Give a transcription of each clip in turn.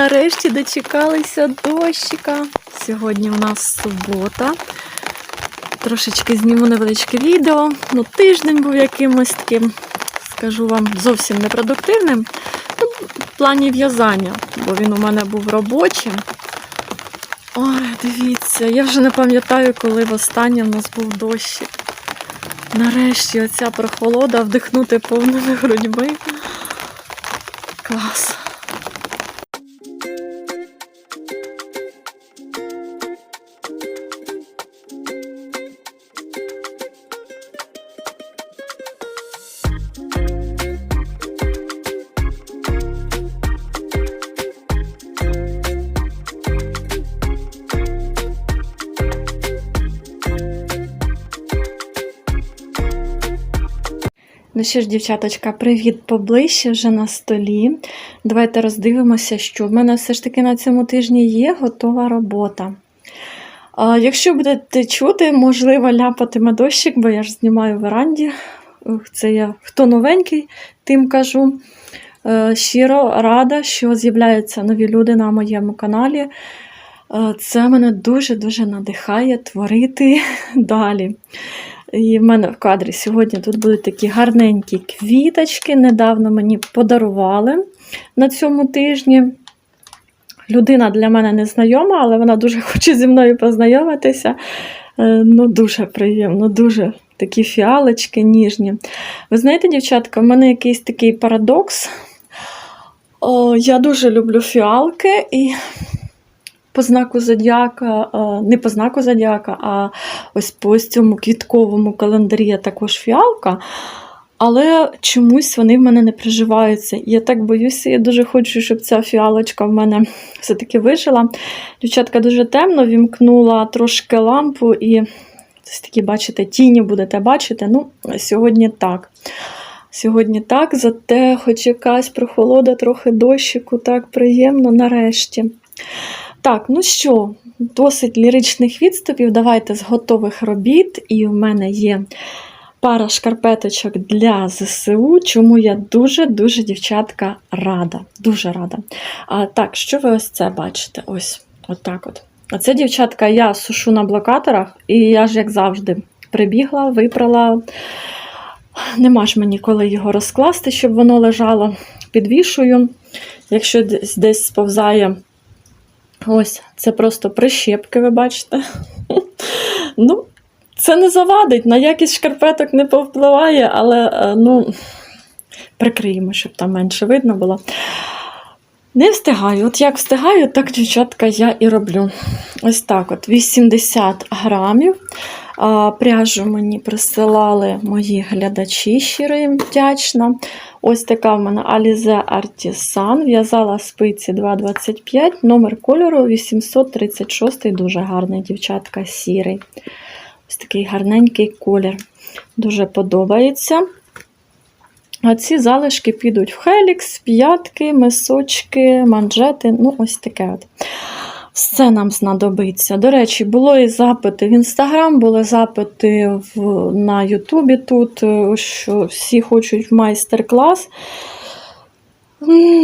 Нарешті дочекалися дощика. Сьогодні у нас субота. Трошечки зніму невеличке відео. Ну, тиждень був якимось таким, скажу вам, зовсім непродуктивним. Ну, в плані в'язання, бо він у мене був робочим. Ой, дивіться, я вже не пам'ятаю, коли востаннє в нас був дощик. Нарешті оця прохолода вдихнути повними грудьми. Клас. Ну що ж, дівчаточка, привіт поближче вже на столі. Давайте роздивимося, що в мене все ж таки на цьому тижні є готова робота. А, Якщо будете чути, можливо, ляпатиме дощик, бо я ж знімаю веранді. Це я хто новенький, тим кажу. Е, Щиро рада, що з'являються нові люди на моєму каналі. Е, Це мене дуже-дуже надихає творити далі. І в мене в кадрі сьогодні тут будуть такі гарненькі квіточки. Недавно мені подарували на цьому тижні. Людина для мене не знайома, але вона дуже хоче зі мною познайомитися. Е, Ну, дуже приємно, дуже такі фіалочки ніжні. Ви знаєте, дівчатка, в мене якийсь такий парадокс. О, я дуже люблю фіалки і по знаку зодіака, е, не по знаку зодіака, а ось по цьому квітковому календарі я також фіалка. Але чомусь вони в мене не приживаються. Я так боюся, я дуже хочу, щоб ця фіалочка в мене все-таки вижила. Дівчатка дуже темно, вімкнула трошки лампу і ось такі, бачите, тіні будете бачити. Ну, сьогодні так. Сьогодні так, зате хоч якась прохолода, трохи дощику, так приємно нарешті. Так, ну що, досить ліричних відступів. Давайте з готових робіт. І в мене є пара шкарпеточок для ЗСУ, чому я дуже-дуже, дівчатка, рада. Дуже рада. А, Так, що ви ось це бачите? Ось отак от. Оце, дівчатка, я сушу на блокаторах, і я ж, як завжди, прибігла, випрала. Нема ж мені коли його розкласти, щоб воно лежало. Підвішую. Якщо десь сповзає Ось, це просто прищепки, ви бачите. Ну, це не завадить, на якість шкарпеток не повпливає, але е, ну, прикриємо, щоб там менше видно було. Не встигаю. От як встигаю, так, дівчатка, я і роблю. Ось так: от 80 грамів. А, Пряжу мені присилали мої глядачі, щиро їм вдячна. Ось така в мене Alize Artisan. В'язала спиці 2,25, номер кольору 836 дуже гарний, дівчатка, сірий. Ось такий гарненький колір. Дуже подобається. А ці залишки підуть в хелікс, п'ятки, мисочки, манжети. Ну, ось таке от. Все нам знадобиться. До речі, було і запити в Інстаграм, були запити в, на Ютубі тут, е, що всі хочуть в майстер-клас.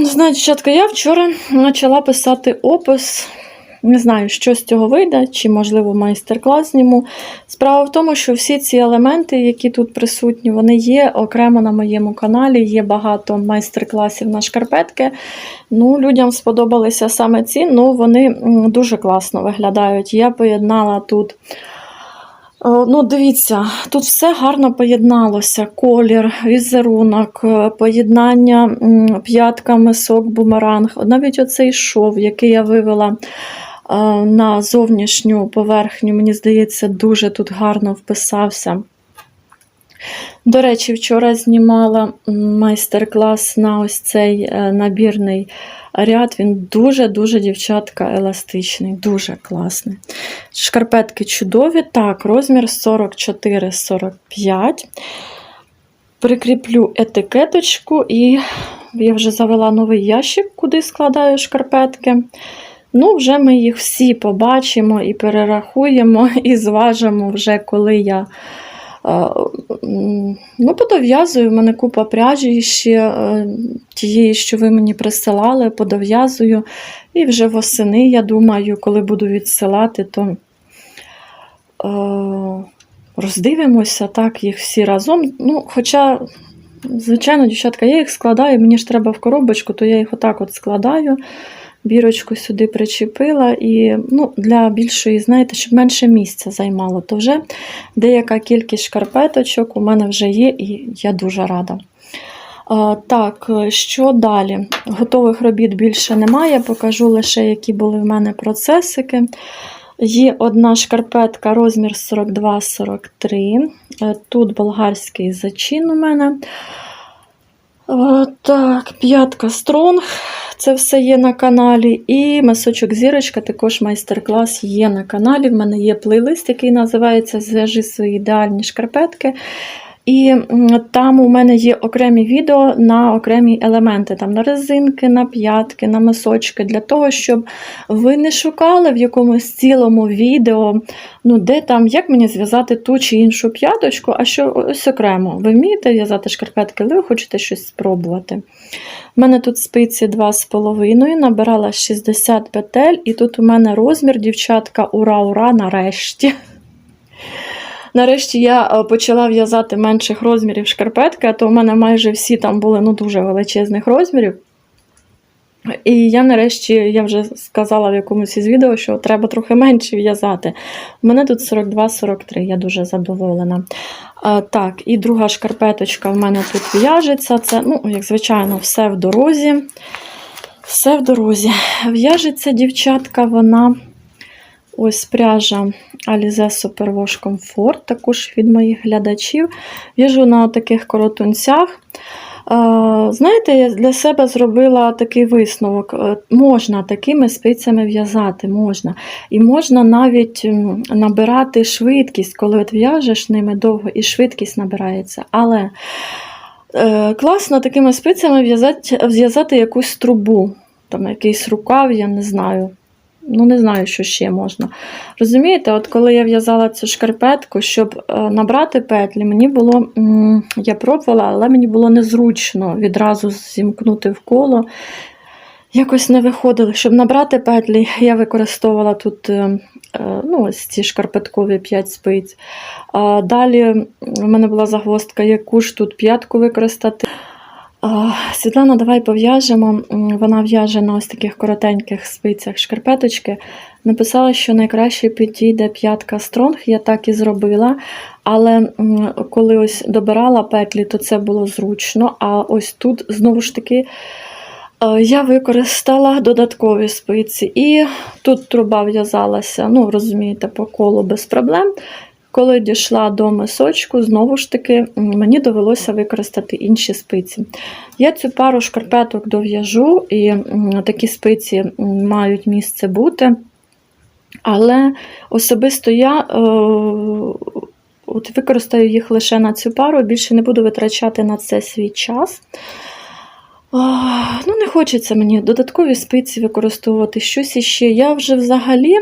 Знаєте, я вчора почала писати опис. Не знаю, що з цього вийде, чи, можливо, майстер-клас зніму. Справа в тому, що всі ці елементи, які тут присутні, вони є окремо на моєму каналі, є багато майстер-класів на шкарпетки. Ну, Людям сподобалися саме ці, ну вони дуже класно виглядають. Я поєднала тут. Ну, дивіться, тут все гарно поєдналося: колір, візерунок, е, поєднання м, п'ятка, мисок, бумеранг. Навіть оцей шов, який я вивела е, на зовнішню поверхню, мені здається, дуже тут гарно вписався. До речі, вчора знімала майстер-клас на ось цей е, набірний ряд. Він дуже-дуже, дівчатка, еластичний, дуже класний. Шкарпетки чудові. Так, розмір 44-45. Прикріплю етикеточку, і я вже завела новий ящик, куди складаю шкарпетки. Ну, вже ми їх всі побачимо і перерахуємо, і зважимо вже, коли я Е, Ну, подов'язую, в мене купа пряжі ще е, тієї, що ви мені присилали, подов'язую. І вже восени, я думаю, коли буду відсилати, то е, роздивимося так, їх всі разом. Ну, Хоча, звичайно, дівчатка, я їх складаю, мені ж треба в коробочку, то я їх отак от складаю. Бірочку сюди причепила і ну, для більшої, знаєте, щоб менше місця займало, то вже деяка кількість шкарпеточок у мене вже є, і я дуже рада. Так, що далі? Готових робіт більше немає, покажу лише, які були в мене процесики. Є одна шкарпетка розмір 42-43. Е, Тут болгарський зачин у мене. Так, п'ятка стронг. Це все є на каналі. І масочок зірочка, також майстер-клас є на каналі. В мене є плейлист, який називається Зв'яжи свої ідеальні шкарпетки. І там у мене є окремі відео на окремі елементи, там на резинки, на п'ятки, на мисочки, для того, щоб ви не шукали в якомусь цілому відео, ну де там, як мені зв'язати ту чи іншу п'яточку, а що ось окремо. Ви вмієте в'язати шкарпетки, але ви хочете щось спробувати. У мене тут спиці 2,5, набирала 60 петель, і тут у мене розмір, дівчатка, ура-ура, нарешті. Нарешті я е, почала в'язати менших розмірів шкарпетки, а то у мене майже всі там були ну, дуже величезних розмірів. І я нарешті я вже сказала в якомусь із відео, що треба трохи менше в'язати. У мене тут 42-43, я дуже задоволена. А, так, і друга шкарпеточка в мене тут в'яжеться. Це, ну, як звичайно, все в дорозі. Все в дорозі. В'яжеться дівчатка, вона ось пряжа Alize Superwash Comfort, також від моїх глядачів. В'яжу на таких коротунцях. Е, Знаєте, я для себе зробила такий висновок. Е, Можна такими спицями в'язати, можна. І можна навіть набирати швидкість, коли от в'яжеш ними довго, і швидкість набирається. Але е, класно такими спицями в'язати, зв'язати якусь трубу, там якийсь рукав, я не знаю. Ну, не знаю, що ще можна. Розумієте, от коли я в'язала цю шкарпетку, щоб е, набрати петлі, мені було, я пробувала, але мені було незручно відразу зімкнути в коло. Якось не виходило. Щоб набрати петлі, я використовувала тут е, е, ну, ось ці шкарпеткові 5 спиць. Далі в мене була загвоздка, яку ж тут п'ятку використати. Світлана, давай пов'яжемо. Вона в'яже на ось таких коротеньких спицях шкарпеточки. Написала, що найкраще підійде п'ятка стронг, я так і зробила. Але коли ось добирала петлі, то це було зручно. А ось тут знову ж таки е, я використала додаткові спиці. І тут труба в'язалася, ну, розумієте, по колу без проблем. Коли дійшла до мисочку, знову ж таки, мені довелося використати інші спиці. Я цю пару шкарпеток дов'яжу, і такі спиці мають місце бути. Але особисто я е, от використаю їх лише на цю пару, більше не буду витрачати на це свій час. Ну, не хочеться мені додаткові спиці використовувати щось іще. Я вже взагалі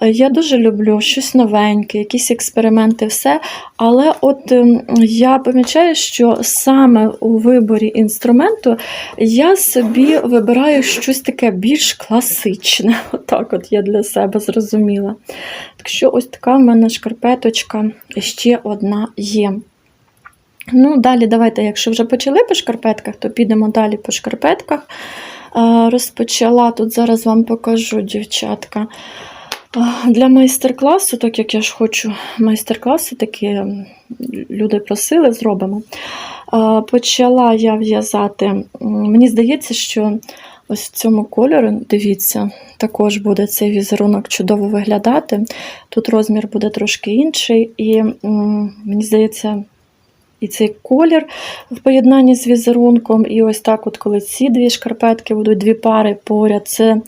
я дуже люблю щось новеньке, якісь експерименти, все. Але от ем, я помічаю, що саме у виборі інструменту я собі вибираю щось таке більш класичне. Отак от я для себе зрозуміла. Так що ось така в мене шкарпеточка ще одна є. Ну, далі давайте, якщо вже почали по шкарпетках, то підемо далі по шкарпетках. Е, Розпочала тут зараз вам покажу, дівчатка. Для майстер-класу, так як я ж хочу майстер-класи, такі люди просили, зробимо. Почала я в'язати. Мені здається, що ось в цьому кольорі, дивіться, також буде цей візерунок чудово виглядати. Тут розмір буде трошки інший, і мені здається, і цей колір в поєднанні з візерунком. І ось так, от коли ці дві шкарпетки будуть дві пари поряд, це,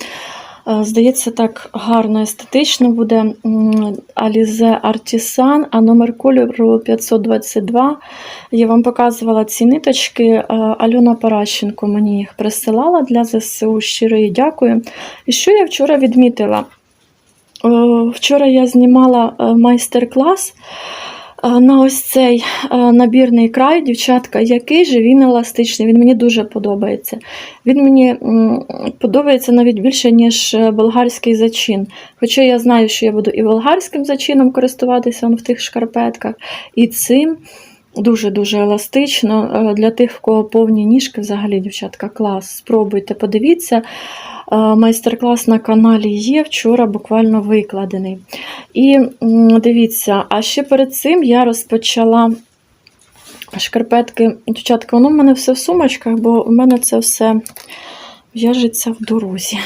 здається, так гарно естетично буде. Alize Artisan, а номер кольору 522. Я вам показувала ці ниточки. Е, Альона Паращенко мені їх присилала для ЗСУ. Щиро дякую. І що я вчора відмітила? Е, Вчора я знімала е, майстер-клас. На ось цей набірний край, дівчатка, який же він еластичний. Він мені дуже подобається. Він мені подобається навіть більше, ніж е, болгарський зачин. Хоча я знаю, що я буду і болгарським зачином користуватися в тих шкарпетках, і цим. Дуже-дуже еластично. Е, Для тих, в кого повні ніжки, взагалі, дівчатка, клас. Спробуйте, подивіться. Е, Майстер-клас на каналі є, вчора буквально викладений. І дивіться, а ще перед цим я розпочала шкарпетки. Дівчатка, воно в мене все в сумочках, бо в мене це все в'яжеться в дорозі.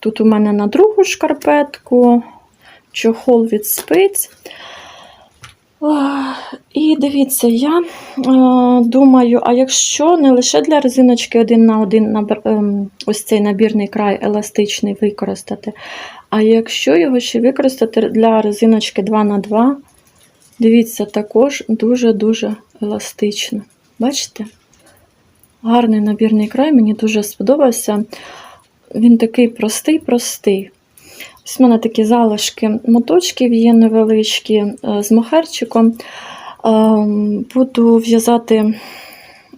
Тут у мене на другу шкарпетку, чохол від спиць. І дивіться, я е, думаю, а якщо не лише для резиночки один на один ем, ось цей набірний край еластичний використати, а якщо його ще використати для резиночки 2 на 2 дивіться, також дуже-дуже еластично. Бачите? Гарний набірний край, мені дуже сподобався. Він такий простий-простий. Ось в мене такі залишки моточків є невеличкі е, з мохерчиком. Ем, Буду в'язати,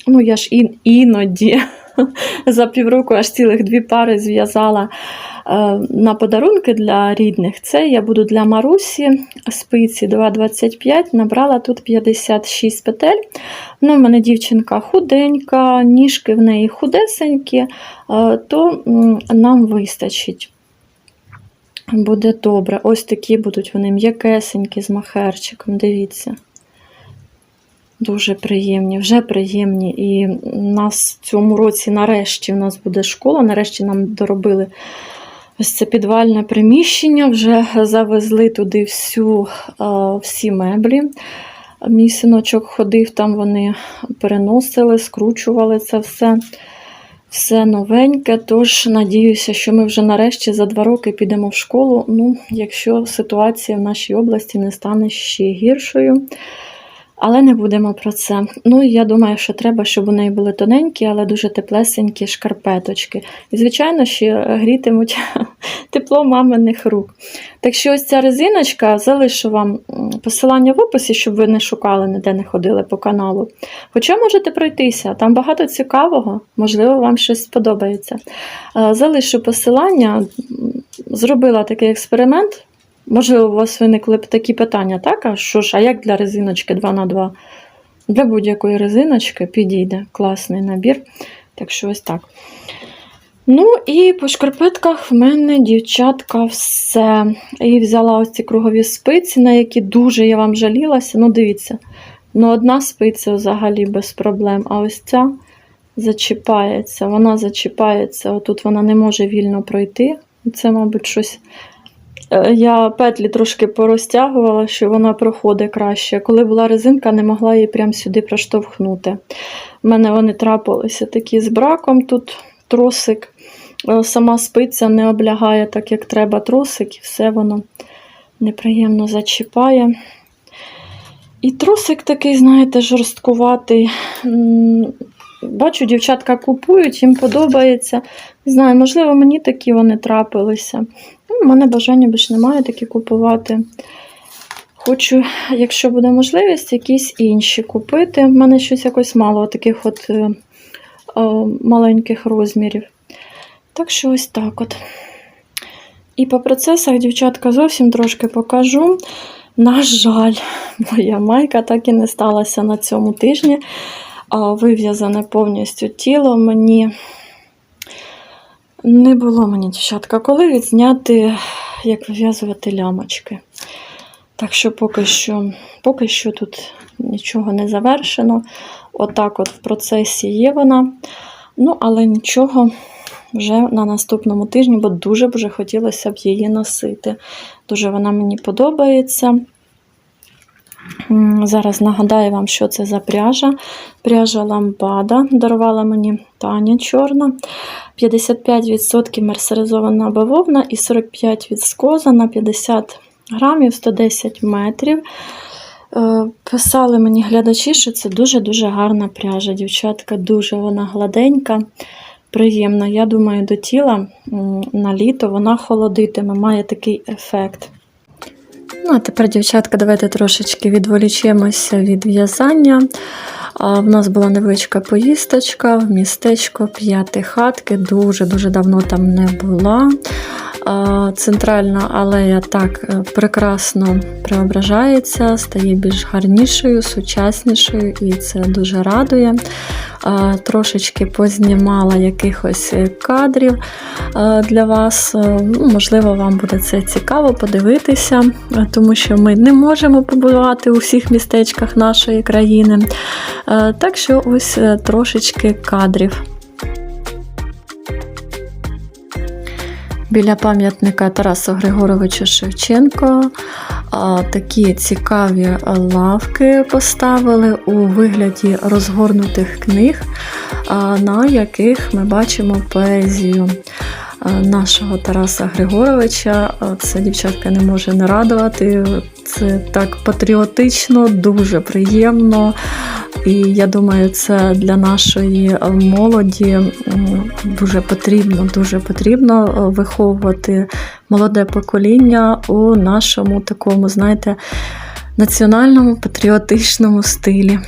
ну я ж іноді за півроку аж цілих дві пари зв'язала е, на подарунки для рідних. Це я буду для Марусі спиці 2,25, набрала тут 56 петель. Ну, в мене дівчинка худенька, ніжки в неї худесенькі, е, то нам вистачить. Буде добре. Ось такі будуть вони м'якесенькі з махерчиком. Дивіться. Дуже приємні, вже приємні. І нас в цьому році нарешті у нас буде школа. Нарешті нам доробили ось це підвальне приміщення, вже завезли туди всю, всі меблі. Мій синочок ходив, там вони переносили, скручували це все. Все новеньке, тож надіюся, що ми вже нарешті за два роки підемо в школу. Ну, якщо ситуація в нашій області не стане ще гіршою. Але не будемо про це. Ну, я думаю, що треба, щоб у неї були тоненькі, але дуже теплесенькі шкарпеточки. І, звичайно, ще грітимуть тепло маминих рук. Так що ось ця резиночка, залишу вам посилання в описі, щоб ви не шукали, ніде не ходили по каналу. Хоча можете пройтися, там багато цікавого, можливо, вам щось сподобається. Е, Залишу посилання, зробила такий експеримент. Можливо, у вас виникли б такі питання, так? А що ж, а як для резиночки 2 на 2 Для будь-якої резиночки підійде класний набір. Так що ось так. Ну і по шкарпетках в мене, дівчатка, все. І взяла ось ці кругові спиці, на які дуже я вам жалілася. Ну, дивіться, ну одна спиця взагалі без проблем, а ось ця зачіпається. Вона зачіпається, отут вона не може вільно пройти. Це, мабуть, щось. Е, Я петлі трошки порозтягувала, що вона проходить краще. Коли була резинка, не могла її прямо сюди проштовхнути. У мене вони трапилися такі з браком тут тросик. Е, Сама спиця не облягає так, як треба тросик, і все воно неприємно зачіпає. І тросик такий, знаєте, жорсткуватий. Бачу, дівчатка купують, їм подобається. Не знаю, можливо, мені такі вони трапилися. У мене бажання більше немає такі купувати. Хочу, якщо буде можливість, якісь інші купити. У мене щось якось мало таких от е, е, маленьких розмірів. Так що ось так от. І по процесах, дівчатка, зовсім трошки покажу. На жаль, моя майка так і не сталася на цьому тижні. Вив'язане повністю тіло мені не було мені, дівчатка, коли відзняти, як вив'язувати лямочки. Так що поки що, поки що тут нічого не завершено. Отак от в процесі є вона. Ну, але нічого вже на наступному тижні, бо дуже б вже хотілося б її носити. Дуже вона мені подобається. Зараз нагадаю вам, що це за пряжа. Пряжа ламбада дарувала мені Таня чорна. 55% мерсеризована бавовна і 45% віскоза на 50 грамів 110 метрів. Е, Писали мені глядачі, що це дуже-дуже гарна пряжа. Дівчатка, дуже вона гладенька, приємна. Я думаю, до тіла на літо вона холодитиме, має такий ефект. Ну, а тепер, дівчатка, давайте трошечки відволічемося від в'язання. В нас була невеличка поїздочка в містечко П'яти хатки. Дуже-дуже давно там не була. Центральна алея так е, прекрасно преображається, стає більш гарнішою, сучаснішою, і це дуже радує. Трошечки познімала якихось е, кадрів для вас. Е, ну, Можливо, вам буде це цікаво подивитися, тому що ми не можемо побувати у всіх містечках нашої країни. Так що ось трошечки кадрів. Біля пам'ятника Тарасу Григоровичу Шевченко такі цікаві лавки поставили у вигляді розгорнутих книг, на яких ми бачимо поезію нашого Тараса Григоровича. Це дівчатка не може не радувати. Це так патріотично, дуже приємно. І я думаю, це для нашої молоді дуже потрібно, дуже потрібно е, виховувати молоде покоління у нашому такому, знаєте, національному патріотичному стилі.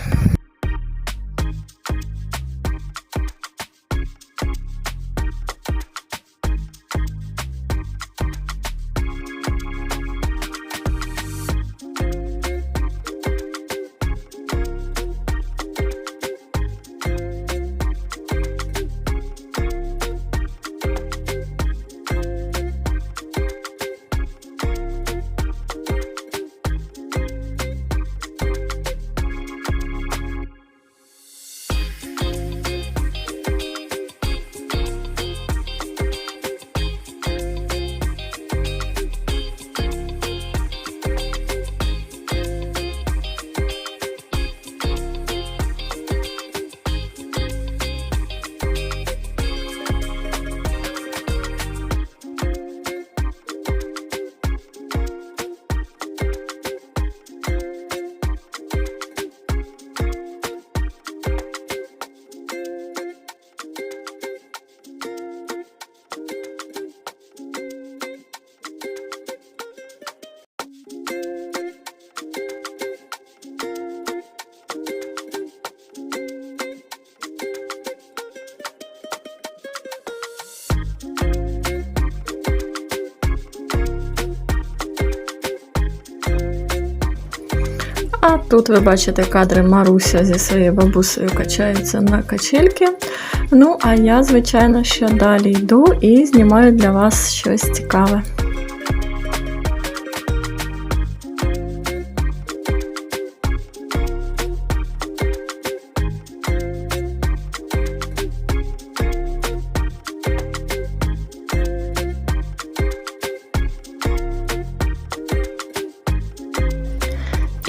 Тут ви бачите кадри Маруся зі своєю бабусею качаються на качельки. Ну, а я, звичайно, ще далі йду і знімаю для вас щось цікаве.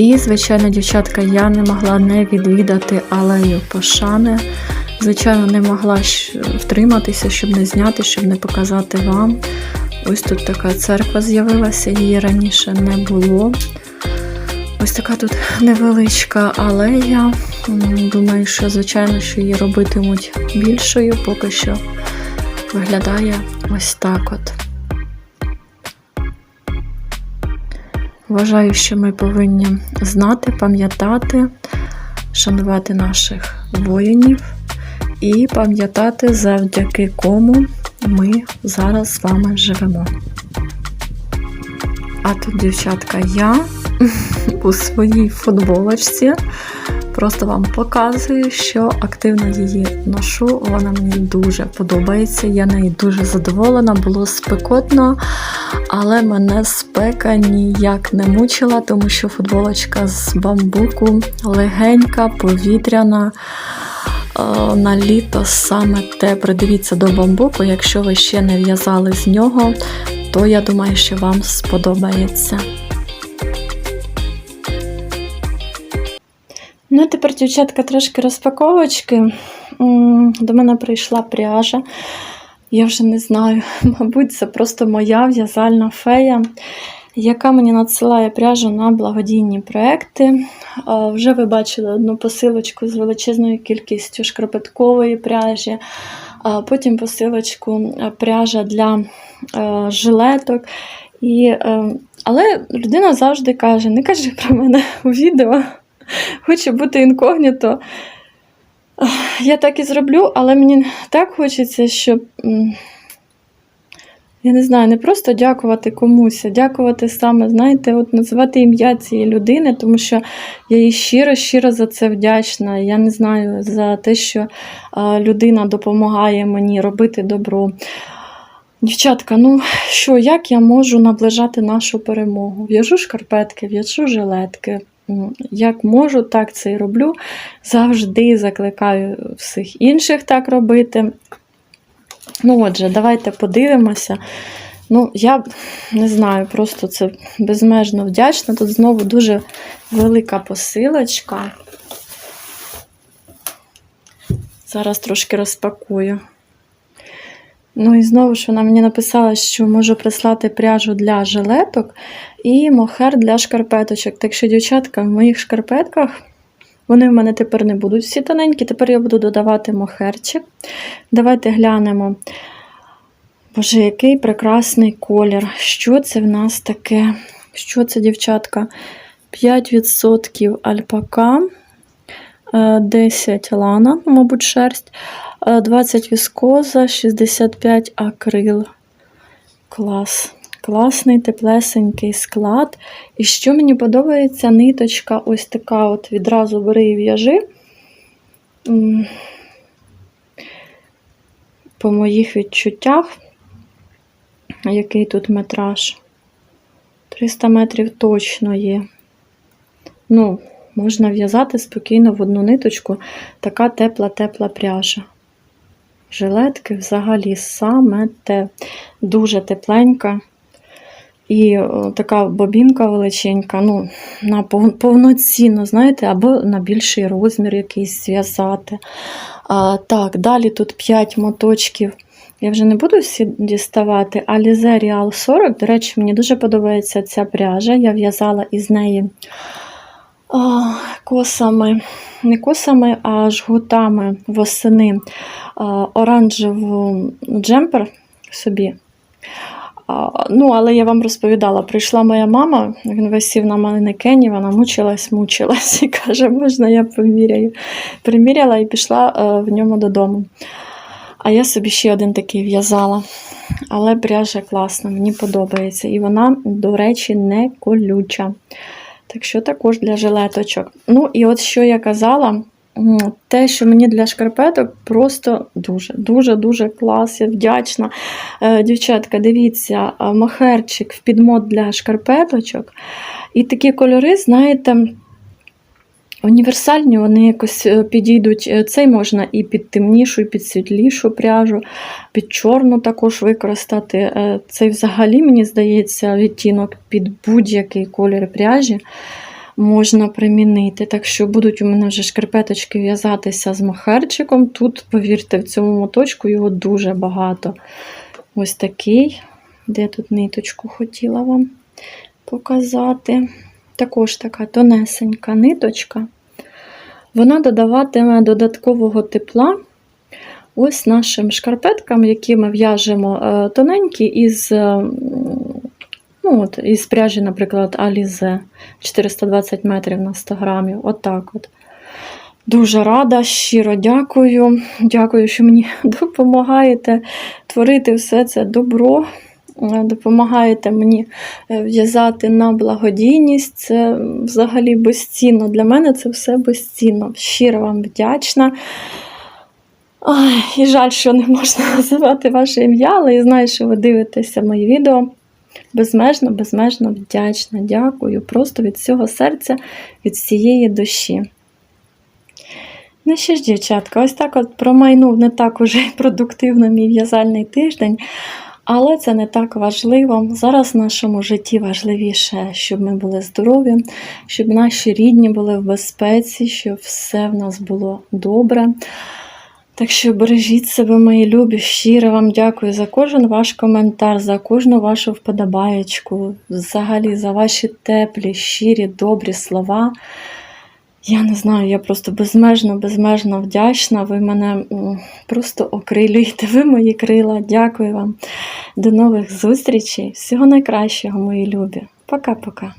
І, звичайно, дівчатка, я не могла не відвідати алею пошани. Звичайно, не могла втриматися, щоб не зняти, щоб не показати вам. Ось тут така церква з'явилася, її раніше не було. Ось така тут невеличка алея. Думаю, що, звичайно, що її робитимуть більшою, поки що виглядає ось так от. Вважаю, що ми повинні знати, пам'ятати, шанувати наших воїнів і пам'ятати, завдяки кому ми зараз з вами живемо. А тут, дівчатка, я у своїй футболочці просто вам показую, що активно її ношу. Вона мені дуже подобається. Я нею дуже задоволена, було спекотно, але мене спека ніяк не мучила, тому що футболочка з бамбуку легенька, повітряна. Е, На літо саме те придивіться до бамбуку. Якщо ви ще не в'язали з нього, то я думаю, що вам сподобається. Ну, тепер, дівчатка, трошки розпаковочки. До мене прийшла пряжа. Я вже не знаю, мабуть, це просто моя в'язальна фея, яка мені надсилає пряжу на благодійні проекти. Вже ви бачили одну посилочку з величезною кількістю шкарпеткової пряжі, потім посилочку е, пряжа для е, жилеток. І е, Але людина завжди каже: не кажи про мене у відео, хочу бути інкогніто. Я так і зроблю, але мені так хочеться, щоб. Я не знаю, не просто дякувати комусь, а дякувати саме, знаєте, от називати ім'я цієї людини, тому що я їй щиро, щиро за це вдячна. Я не знаю за те, що людина допомагає мені робити добро. Дівчатка, ну що, як я можу наближати нашу перемогу? В'яжу шкарпетки, в'яжу жилетки. Як можу, так це і роблю. Завжди закликаю всіх інших так робити. Ну, отже, давайте подивимося. Ну, я не знаю, просто це безмежно вдячна. Тут знову дуже велика посилочка. Зараз трошки розпакую. Ну і знову ж вона мені написала, що можу прислати пряжу для жилеток і мохер для шкарпеточок. Так що, дівчатка, в моїх шкарпетках вони в мене тепер не будуть всі тоненькі, тепер я буду додавати мохерчик. Давайте глянемо. Боже, який прекрасний колір. Що це в нас таке? Що це, дівчатка? 5% альпака, е, 10 лана, ну, мабуть, шерсть, е, 20 віскоза, 65 акрил. Клас. Класний, теплесенький склад. І що мені подобається, ниточка ось така от відразу бери і в'яжи. По моїх відчуттях, який тут метраж? 300 метрів точно є. Ну, можна в'язати спокійно в одну ниточку така тепла-тепла пряжа. Жилетки взагалі саме те. Дуже тепленька. І така бобінка величенька, ну, на пов- повноцінно, знаєте, або на більший розмір якийсь зв'язати. А, так, далі тут 5 моточків. Я вже не буду всі діставати. Alize Real 40. До речі, мені дуже подобається ця пряжа. Я в'язала із неї а, косами, не косами, а жгутами восени а, оранжеву джемпер собі. Ну, але я вам розповідала, прийшла моя мама, він висів на манекені, вона мучилась, мучилась і каже, можна я поміряю. Приміряла і пішла е, в ньому додому. А я собі ще один такий в'язала. Але пряжа класна, мені подобається. І вона, до речі, не колюча. Так що також для жилеточок. Ну, і от що я казала, те, що мені для шкарпеток просто дуже, дуже, дуже клас. Я вдячна. Е, Дівчатка, дивіться, махерчик в підмот для шкарпеточок. І такі кольори, знаєте, універсальні, вони якось е, підійдуть. Е, Цей можна і під темнішу, і під світлішу пряжу, під чорну також використати. Е, Цей взагалі, мені здається, відтінок під будь-який колір пряжі можна примінити. Так що будуть у мене вже шкарпеточки в'язатися з махерчиком. Тут, повірте, в цьому моточку його дуже багато. Ось такий. Де тут ниточку хотіла вам показати. Також така тонесенька ниточка. Вона додаватиме додаткового тепла ось нашим шкарпеткам, які ми в'яжемо е, тоненькі із, ну, от, із пряжі, наприклад, Alize 420 метрів на 100 грамів. Отак от. Дуже рада, щиро дякую. Дякую, що мені допомагаєте творити все це добро. Допомагаєте мені е, в'язати на благодійність. Це взагалі безцінно. Для мене це все безцінно. Щиро вам вдячна. Ай, і жаль, що не можна називати ваше ім'я, але я знаю, що ви дивитеся мої відео. Безмежно, безмежно вдячна. Дякую. Просто від всього серця, від всієї душі. Ну що ж, дівчатка, ось так от промайнув не так уже продуктивно мій в'язальний тиждень, але це не так важливо. Зараз в нашому житті важливіше, щоб ми були здорові, щоб наші рідні були в безпеці, щоб все в нас було добре. Так що бережіть себе, мої любі, щиро вам дякую за кожен ваш коментар, за кожну вашу вподобаєчку, взагалі за ваші теплі, щирі, добрі слова. Я не знаю, я просто безмежно, безмежно вдячна. Ви мене просто окрилюєте. Ви мої крила. Дякую вам. До нових зустрічей. Всього найкращого, мої любі. Пока-пока.